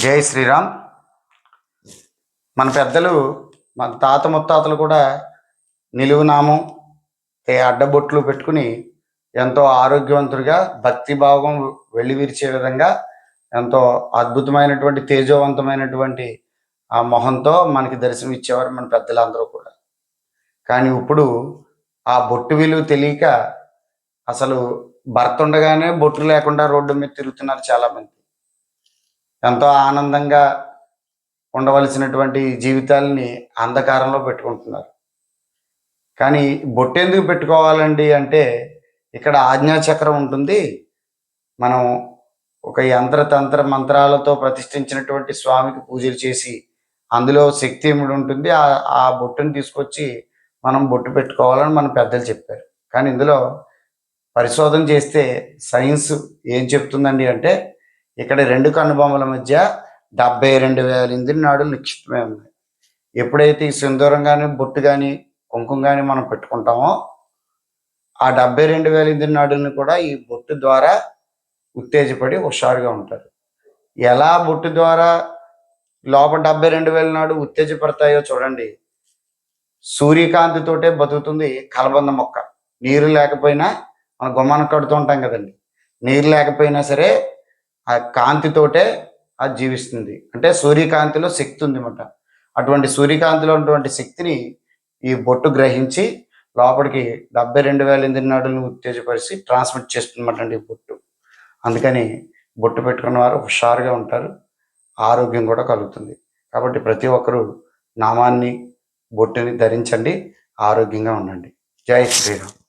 జై శ్రీరామ్. మన పెద్దలు మన తాత ముత్తాతలు కూడా నిలువునామం ఏ అడ్డబొట్లు పెట్టుకుని ఎంతో ఆరోగ్యవంతుడిగా భక్తి భావం వెళ్ళివిరిచే విధంగా ఎంతో అద్భుతమైనటువంటి తేజోవంతమైనటువంటి ఆ మొహంతో మనకి దర్శనం ఇచ్చేవారు మన పెద్దలందరూ కూడా. కానీ ఇప్పుడు ఆ బొట్టు విలువ తెలియక అసలు భర్త ఉండగానే బొట్టు లేకుండా రోడ్డు మీద తిరుగుతున్నారు చాలామంది. ఎంతో ఆనందంగా ఉండవలసినటువంటి జీవితాలని అంధకారంలో పెట్టుకుంటున్నారు. కానీ బొట్టు ఎందుకు పెట్టుకోవాలండి అంటే ఇక్కడ ఆజ్ఞాచక్రం ఉంటుంది. మనం ఒక యంత్రతంత్ర మంత్రాలతో ప్రతిష్ఠించినటువంటి స్వామికి పూజలు చేసి అందులో శక్తి ఏమిటి ఉంటుంది. ఆ ఆ బొట్టుని తీసుకొచ్చి మనం బొట్టు పెట్టుకోవాలని మన పెద్దలు చెప్పారు. కానీ ఇందులో పరిశోధన చేస్తే సైన్స్ ఏం చెప్తుందండి అంటే ఇక్కడ రెండు కనుబొమ్మల మధ్య డెబ్బై రెండు వేల ఇంద్రి నాడులు నిక్షిప్తమై ఉన్నాయి ఎప్పుడైతే ఈ సింధూరం కానీ బొట్టు కానీ కుంకుమ కానీ మనం పెట్టుకుంటామో ఆ డెబ్బై రెండు వేల ఇంద్రి నాడుల్ని కూడా ఈ బొట్టు ద్వారా ఉత్తేజపడి హుషారుగా ఉంటారు. ఎలా బొట్టు ద్వారా లోపల డెబ్బై రెండు వేల నాడు ఉత్తేజపడతాయో చూడండి. సూర్యకాంతితోటే బతుకుతుంది కలబంద మొక్క. నీరు లేకపోయినా మన గుమ్మాన కడుతూ ఉంటాం కదండి. నీరు లేకపోయినా సరే ఆ కాంతితోటే అది జీవిస్తుంది. అంటే సూర్యకాంతిలో శక్తి ఉంది అన్నమాట అటువంటి సూర్యకాంతిలో ఉన్నటువంటి శక్తిని ఈ బొట్టు గ్రహించి లోపలికి డెబ్బై రెండు వేల ఎనిమిది నాడులను ఉత్తేజపరిచి ట్రాన్స్మిట్ చేస్తుందన్నమాట అండి ఈ బొట్టు. అందుకని బొట్టు పెట్టుకున్న వారు హుషారుగా ఉంటారు. ఆరోగ్యం కూడా కలుగుతుంది. కాబట్టి ప్రతి ఒక్కరూ నామాన్ని బొట్టుని ధరించండి. ఆరోగ్యంగా ఉండండి. జై శ్రీరామ్.